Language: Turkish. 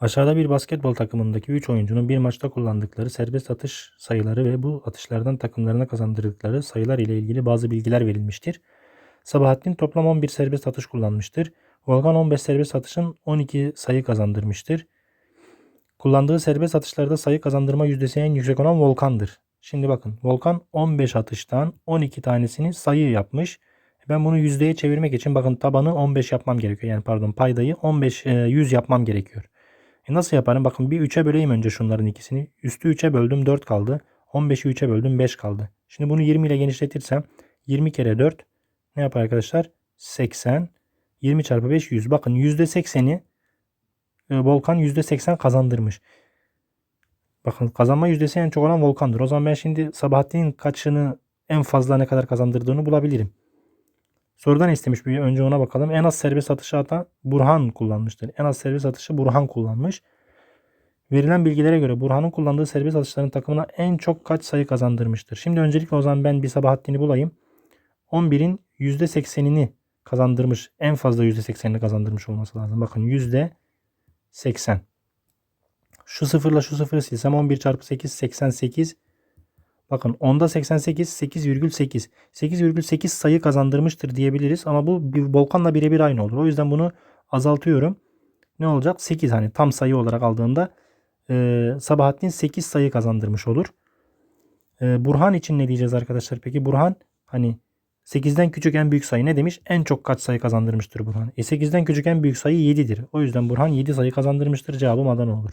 Aşağıda bir basketbol takımındaki 3 oyuncunun bir maçta kullandıkları serbest atış sayıları ve bu atışlardan takımlarına kazandırdıkları sayılar ile ilgili bazı bilgiler verilmiştir. Sabahattin toplam 11 serbest atış kullanmıştır. Volkan 15 serbest atışın 12 sayı kazandırmıştır. Kullandığı serbest atışlarda sayı kazandırma yüzdesi en yüksek olan Volkan'dır. Şimdi bakın Volkan 15 atıştan 12 tanesini sayı yapmış. Ben bunu yüzdeye çevirmek için bakın tabanı 15 yapmam gerekiyor. Yani pardon paydayı 15 e, 100 yapmam gerekiyor. E nasıl yaparım? Bakın bir 3'e böleyim önce şunların ikisini. Üstü 3'e böldüm 4 kaldı. 15'i 3'e böldüm 5 kaldı. Şimdi bunu 20 ile genişletirsem 20 kere 4 ne yapar arkadaşlar? 80. 20 çarpı 5 100. Bakın %80'i e, Volkan %80 kazandırmış. Bakın kazanma yüzdesi en çok olan Volkan'dır. O zaman ben şimdi Sabahattin'in kaçını en fazla ne kadar kazandırdığını bulabilirim. Sorudan istemiş bir önce ona bakalım. En az serbest atışı atan Burhan kullanmıştır. En az serbest atışı Burhan kullanmış. Verilen bilgilere göre Burhan'ın kullandığı serbest atışların takımına en çok kaç sayı kazandırmıştır? Şimdi öncelikle o zaman ben bir Sabahattin'i bulayım. 11'in %80'ini kazandırmış. En fazla %80'ini kazandırmış olması lazım. Bakın %80. Şu sıfırla şu sıfırı silsem 11 çarpı 8 88. Bakın 10'da 88 8,8. 8,8 sayı kazandırmıştır diyebiliriz ama bu bir Volkan'la birebir aynı olur. O yüzden bunu azaltıyorum. Ne olacak? 8 hani tam sayı olarak aldığımda e, Sabahattin 8 sayı kazandırmış olur. E, Burhan için ne diyeceğiz arkadaşlar? Peki Burhan hani 8'den küçük en büyük sayı ne demiş? En çok kaç sayı kazandırmıştır Burhan? E 8'den küçük en büyük sayı 7'dir. O yüzden Burhan 7 sayı kazandırmıştır. Cevabım Adana olur.